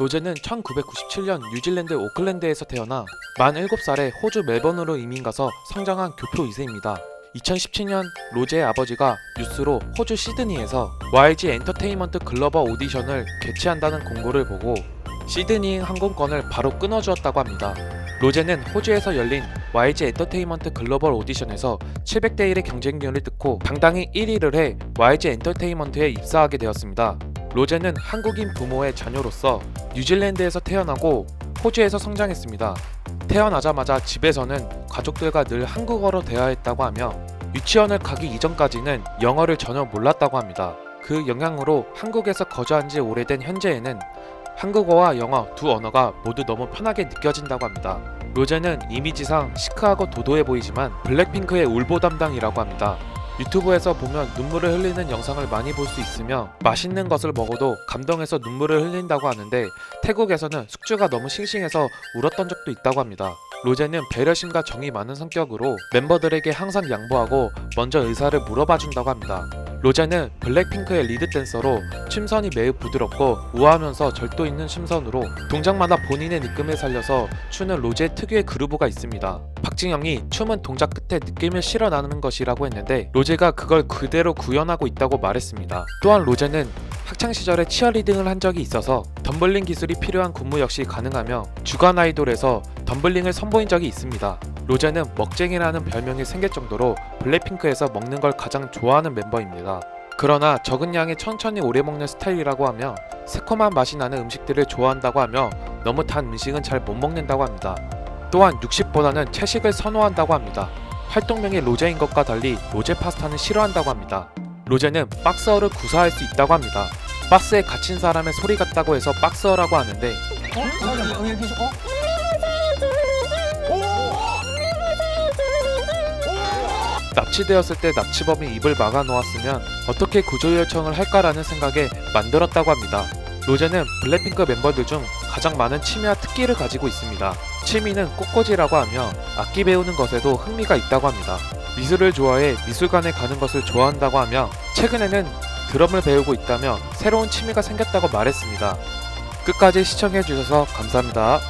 로제는 1997년 뉴질랜드 오클랜드에서 태어나 만 7살에 호주 멜번으로 이민 가서 성장한 교포 2세입니다. 2017년 로제의 아버지가 뉴스로 호주 시드니에서 YG 엔터테인먼트 글로벌 오디션을 개최한다는 공고를 보고 시드니 항공권을 바로 끊어주었다고 합니다. 로제는 호주에서 열린 YG 엔터테인먼트 글로벌 오디션에서 700대 1의 경쟁률을 뚫고 당당히 1위를 해 YG 엔터테인먼트에 입사하게 되었습니다. 로제는 한국인 부모의 자녀로서 뉴질랜드에서 태어나고 호주에서 성장했습니다. 태어나자마자 집에서는 가족들과 늘 한국어로 대화했다고 하며 유치원을 가기 이전까지는 영어를 전혀 몰랐다고 합니다. 그 영향으로 한국에서 거주한 지 오래된 현재에는 한국어와 영어 두 언어가 모두 너무 편하게 느껴진다고 합니다. 로제는 이미지상 시크하고 도도해 보이지만 블랙핑크의 울보 담당이라고 합니다. 유튜브에서 보면 눈물을 흘리는 영상을 많이 볼 수 있으며 맛있는 것을 먹어도 감동해서 눈물을 흘린다고 하는데 태국에서는 숙주가 너무 싱싱해서 울었던 적도 있다고 합니다. 로제는 배려심과 정이 많은 성격으로 멤버들에게 항상 양보하고 먼저 의사를 물어봐 준다고 합니다. 로제는 블랙핑크의 리드 댄서로 춤선이 매우 부드럽고 우아하면서 절도 있는 춤선으로 동작마다 본인의 느낌을 살려서 추는 로제 특유의 그루브가 있습니다. 박진영이 춤은 동작 끝에 느낌을 실어나는 것이라고 했는데 로제가 그걸 그대로 구현하고 있다고 말했습니다. 또한 로제는 학창 시절에 치어리딩을 한 적이 있어서 덤블링 기술이 필요한 군무 역시 가능하며 주간 아이돌에서 덤블링을 선보인 적이 있습니다. 로제는 먹쟁이라는 별명이 생길 정도로 블랙핑크에서 먹는 걸 가장 좋아하는 멤버입니다. 그러나 적은 양에 천천히 오래 먹는 스타일이라고 하며 새콤한 맛이 나는 음식들을 좋아한다고 하며 너무 단 음식은 잘 못 먹는다고 합니다. 또한 육식보다는 채식을 선호한다고 합니다. 활동명이 로제인 것과 달리 로제 파스타는 싫어한다고 합니다. 로제는 박스어를 구사할 수 있다고 합니다. 박스에 갇힌 사람의 소리 같다고 해서 박스어라고 하는데 어? 어? 납치되었을 때 납치범이 입을 막아 놓았으면 어떻게 구조 요청을 할까라는 생각에 만들었다고 합니다. 로제는 블랙핑크 멤버들 중 가장 많은 취미와 특기를 가지고 있습니다. 취미는 꽃꽂이라고 하며 악기 배우는 것에도 흥미가 있다고 합니다. 미술을 좋아해 미술관에 가는 것을 좋아한다고 하며 최근에는 드럼을 배우고 있다며 새로운 취미가 생겼다고 말했습니다. 끝까지 시청해주셔서 감사합니다.